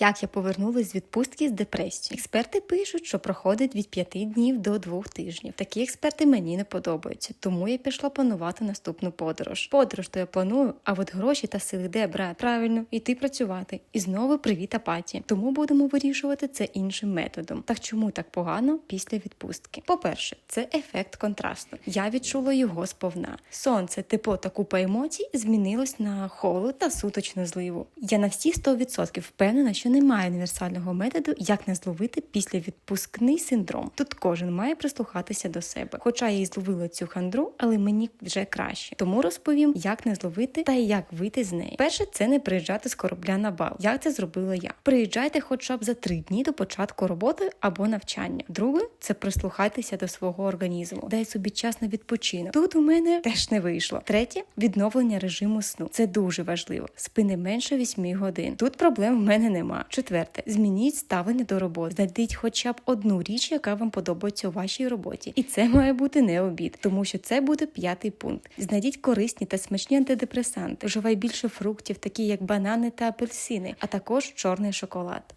Як я повернулася з відпустки з депресії? Експерти пишуть, що проходить від 5 днів до 2 тижнів. Такі експерти мені не подобаються, тому я пішла планувати наступну подорож. Подорож то я планую, а от гроші та сили де брати? Правильно, іти працювати. І знову привіт апатії. Тому будемо вирішувати це іншим методом. Так чому так погано після відпустки? По-перше, це ефект контрасту. Я відчула його сповна. Сонце, тепло та купа емоцій змінилось на холод та суточну зливу. Я на всі 100% впевнена, що немає універсального методу, як не зловити після відпускний синдром. Тут кожен має прислухатися до себе. Хоча я і зловила цю хандру, але мені вже краще. Тому розповім, як не зловити та як вийти з неї. Перше, це не приїжджати з корабля на бал. Як це зробила я? Приїжджайте хоча б за три дні до початку роботи або навчання. Друге, це прислухайтеся до свого організму. Дай собі час на відпочинок. Тут у мене теж не вийшло. Третє відновлення режиму сну. Це дуже важливо. Спи не менше 8 годин. Тут проблем в мене нема. Четверте, змініть ставлення до роботи. Знайдіть хоча б одну річ, яка вам подобається у вашій роботі. І це має бути не обід, тому що це буде п'ятий пункт. Знайдіть корисні та смачні антидепресанти. Вживай більше фруктів, такі як банани та апельсини, а також чорний шоколад.